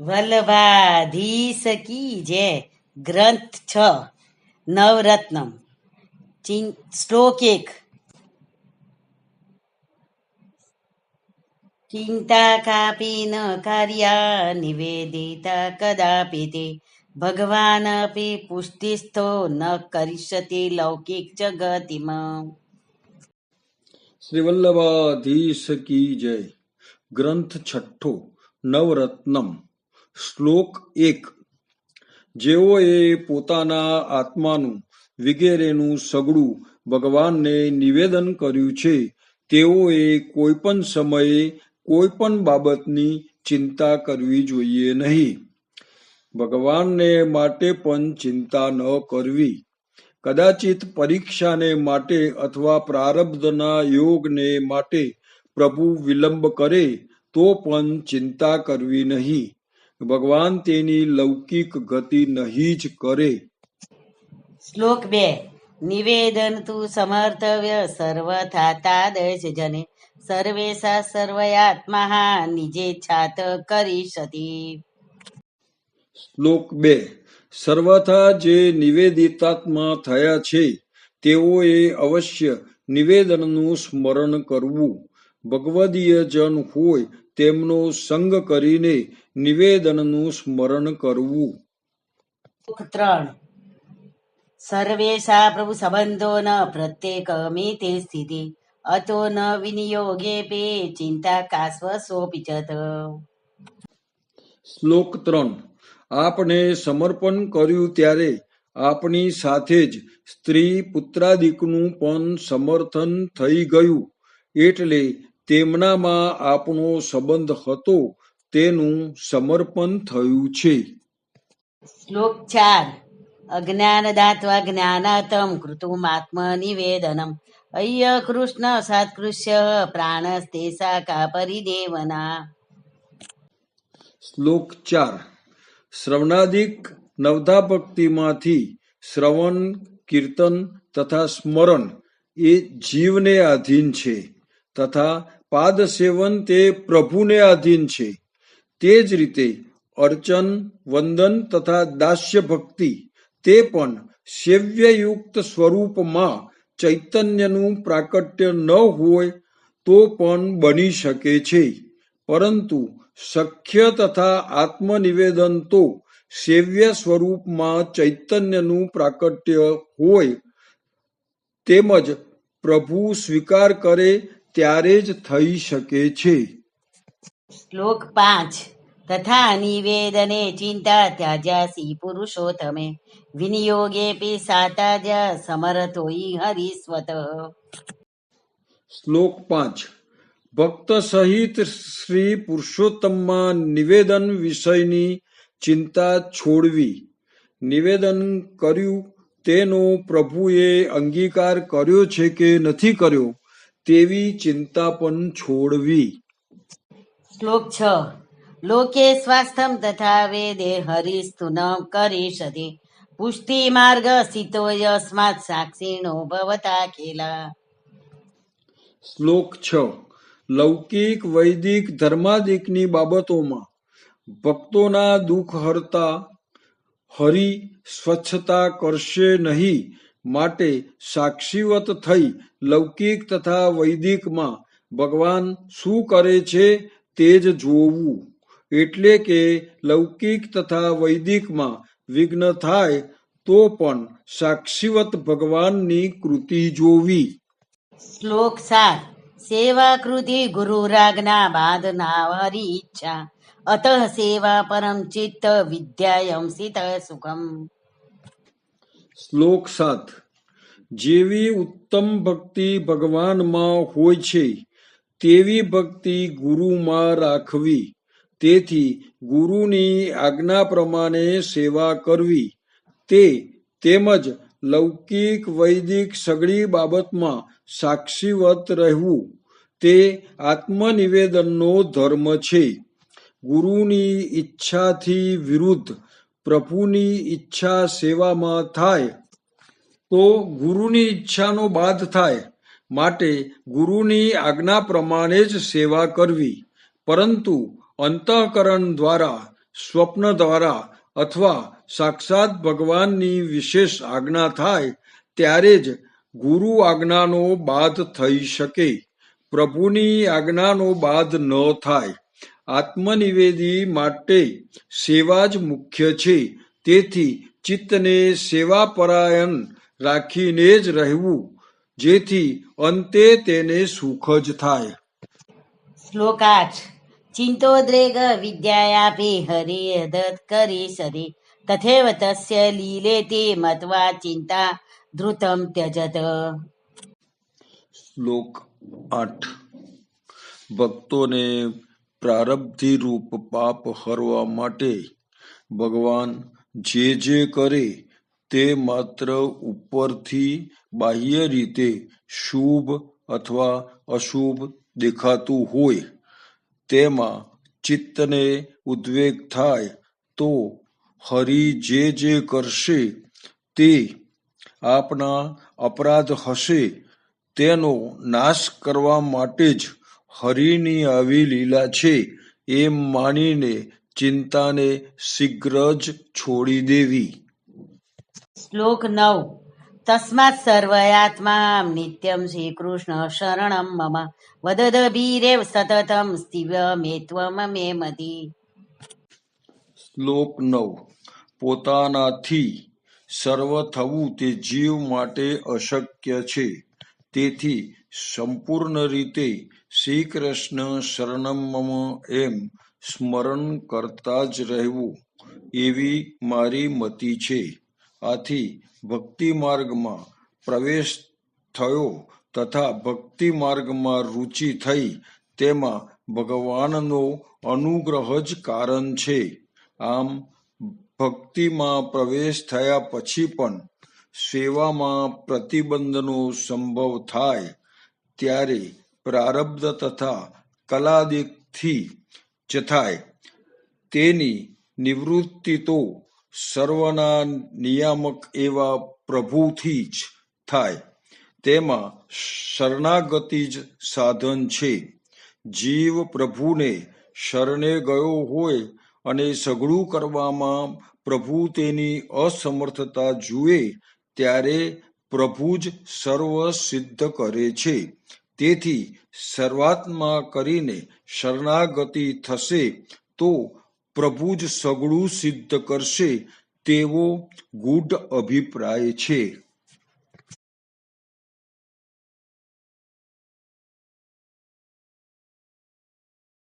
વલ્લભાધીશ કી જે ગ્રંથ છ, નવરત્નમ. ચિં- શ્લોક એક. ચિંતા કાપી ન કાર્યા, નિવેદિતા કદાપી તે. ભગવાન અપી પુષ્ટિસ્થો ન કરિષ્યતિ લૌકિક જગતિમાં. શ્રી વલ્લભાધીશ કી જય. ગ્રંથ છઠ્ઠો, નવરત્નમ. શ્લોક એક. જેઓએ પોતાના આત્માનું વિગેરેનું સગડું ભગવાનને નિવેદન કર્યું છે, તેઓએ કોઈ પણ સમયે કોઈ પણ બાબતની ચિંતા કરવી જોઈએ નહીં. ભગવાનને માટે પણ ચિંતા ન કરવી. કદાચિત પરીક્ષાને માટે અથવા પ્રારબ્ધના યોગને માટે પ્રભુ વિલંબ કરે તો પણ ચિંતા કરવી નહીં. ભગવાન તેની લૌકિક ગતિ નહીં જ કરે. શ્લોક બે. નિવેદન તું સમર્થવ્ય સર્વથા તાદશ જને. સર્વેશા સર્વયાત્મા નિજે છાત કરીશતી શ્લોક બે. સર્વથા જે નિવેદિતાત્મા થયા છે તેઓએ અવશ્ય નિવેદનનું સ્મરણ કરવું. ભગવદીય જન હોય તેમનો સંગ કરીને નિવેદનનું સ્મરણ કરવું. શ્લોક ત્રણ સર્વેશા પ્રભુ સંબંધો ન પ્રત્યેક મિતે સ્થિતિ. અતો ન વિનિયોગે પે ચિંતા કાસ્વ સોપી ચત શ્લોક ત્રણ. આપણે સમર્પણ કર્યું ત્યારે આપણી સાથે જ સ્ત્રી પુત્રાદિકનું પણ સમર્થન થઈ ગયું. એટલે તેમનામાં આપણો સંબંધ હતો તેનું સમર્પણ થયું છે. શ્લોક ચાર. અજ્ઞાન દાત્વા જ્ઞાનાતમ કૃતુમ આત્મનિવેદનમ. અય્ય કૃષ્ણ સાત્કૃષ્ય પ્રાણસ્તે સાકા પરિદેવના. શ્લોક ચાર. શ્રવણાદિક નવધા ભક્તિમાંથી શ્રવણ કીર્તન તથા સ્મરણ એ જીવને આધીન છે તથા પાદ સેવન તે પ્રભુને આધીન છે. તે જ રીતે અર્ચન, વંદન તથા દાસ્ય ભક્તિ તે પણ સેવ્યયુક્ત સ્વરૂપમાં ચૈતન્યનું પ્રાકટ્ય ન હોય તો પણ બની શકે છે. પરંતુ સખ્ય તથા આત્મનિવેદન તો સેવ્ય સ્વરૂપમાં ચૈતન્યનું પ્રાકટ્ય હોય તેમજ પ્રભુ સ્વીકાર કરે ત્યારે જ થઈ શકે છે. શ્લોક પાંચ. તથા નિવેદને ચિંતા ત્યાજ્યાસી પુરુષોત્તમે. વિનિયોગે પી સાતાજ્યા સમરથોઈ હરિસ્વત. શ્લોક પાંચ. ભક્ત સહિત શ્રી પુરુષોત્તમમાં નિવેદન વિષયની ચિંતા છોડવી. નિવેદન કર્યું તેનો પ્રભુએ અંગીકાર કર્યો છે કે નથી કર્યો? તેવી ચિંતા પણ છોડવી. શ્લોક છ. લોકે સ્વાસ્થ્યમ તથા વેદે હરિસ્તુનમ કરીષતિ. પુષ્ટિ માર્ગ સ્થિતો યસ્માત સાક્ષીણો ભવતા કેલા શ્લોક છ. લૌકિક વૈદિક ધર્માદિકની બાબતોમાં ભક્તોના દુઃખ હરતા હરિ સ્વચ્છતા કરશે નહીં. માટે સાક્ષીવત થઈ લૌકિક તથા વૈદિકમાં ભગવાન શું કરે છે તે જ જોવું. એટલે કે લૌકિક તથા વૈદિકમાં વિઘ્ન થાય તો પણ સાક્ષીવત ભગવાનની કૃતિ જોવી. શ્લોક સાત. સેવા કૃતિ ગુરુરાજ્ઞા બાધના નાવારી ઈચ્છા. અત સેવા પરમ ચિત્ત વિદ્યાયમ સીત સુખમ. શ્લોક સાત. જેવી ઉત્તમ ભક્તિ ભગવાનમાં હોય છે, તેવી ભક્તિ ગુરુમાં રાખવી. તેથી ગુરુની આજ્ઞા પ્રમાણે સેવા કરવી. તે તેમજ લૌકિક, વૈદિક સગળી બાબતમાં સાક્ષીવત રહેવું. તે આત્મનિવેદનનો ધર્મ છે. ગુરુની ઈચ્છાથી વિરુદ્ધ પ્રભુની ઈચ્છા સેવામાં થાય, તો ગુરુની ઈચ્છાનો બાદ થાય. માટે ગુરુની આજ્ઞા પ્રમાણે જ સેવા કરવી. પરંતુ અંતઃકરણ દ્વારા, સ્વપ્ન દ્વારા અથવા સાક્ષાત ભગવાનની વિશેષ આજ્ઞા થાય, ત્યારે જ ગુરુ આજ્ઞાનો બાદ થઈ શકે. પ્રભુની આજ્ઞાનો બાદ ન થાય. આત્મનિવેદી માટે સેવા જ મુખ્ય છે. તેથી ચિત્તને સેવાપરાયણ રાખીને જ રહેવું જેથી અંતે તેને સુખ જ થાય. શ્લોક આઠ. ચિંતોદ્રેગ હરે હરિયદત કરી સરે તથેવ તસ્ય લીલેતિ મત્વા ચિંતા ધૃતમ ત્યજત. શ્લોક આઠ. ભક્તોને પ્રારબ્ધિરૂપ પાપ હરવા માટે ભગવાન જે જે કરે તે માત્ર ઉપરથી બાહ્ય રીતે શુભ અથવા અશુભ દેખાતું હોય. તેમાં ચિત્તને ઉદ્વેગ થાય તો હરિ જે જે કરશે તે આપના અપરાધ હશે. તેનો નાશ કરવા માટે જ હરિની આવી લીલા છે એમ માનીને ચિંતાને શીઘ્ર જ છોડી દેવી. શ્લોક નવ. તસ્માત સર્વયાત્મા નિત્યમ શ્રી કૃષ્ણ શરણમ મમ. વદદભીરેવ સતતમ સ્થિવ્યમેત્વમ મે મતી શ્લોક નવ. પોતાનાથી સર્વ થવું તે જીવ માટે અશક્ય છે. તેથી સંપૂર્ણ રીતે શ્રી કૃષ્ણ શરણમ એમ સ્મરણ કરતા જ રહેવું એવી મારી મતિ છે. આથી ભક્તિ માર્ગમાં પ્રવેશ થયો તથા ભક્તિ માર્ગમાં રુચિ થઈ તેમાં ભગવાનનો અનુગ્રહ જ કારણ છે. આમ ભક્તિમાં પ્રવેશ થયા પછી પણ સેવામાં પ્રતિબંધનો સંભવ થાય ત્યારે પ્રારબ્ધ તથા કલાદિકથી જથાય. તેની નિવૃત્તિ તો સર્વના નિયામક એવા પ્રભુથી જ થાય. તેમાં શરણાગતિ જ સાધન છે. જીવ પ્રભુને શરણે ગયો હોય અને સઘળું કરવામાં પ્રભુ તેની અસમર્થતા જુએ ત્યારે પ્રભુ જ સર્વ સિદ્ધ કરે છે. તેથી સર્વાત્મા કરીને શરણાગતિ થશે તો પ્રભુ જ સગળું સિદ્ધ કરશે તેવો ગૂઢ અભિપ્રાય છે.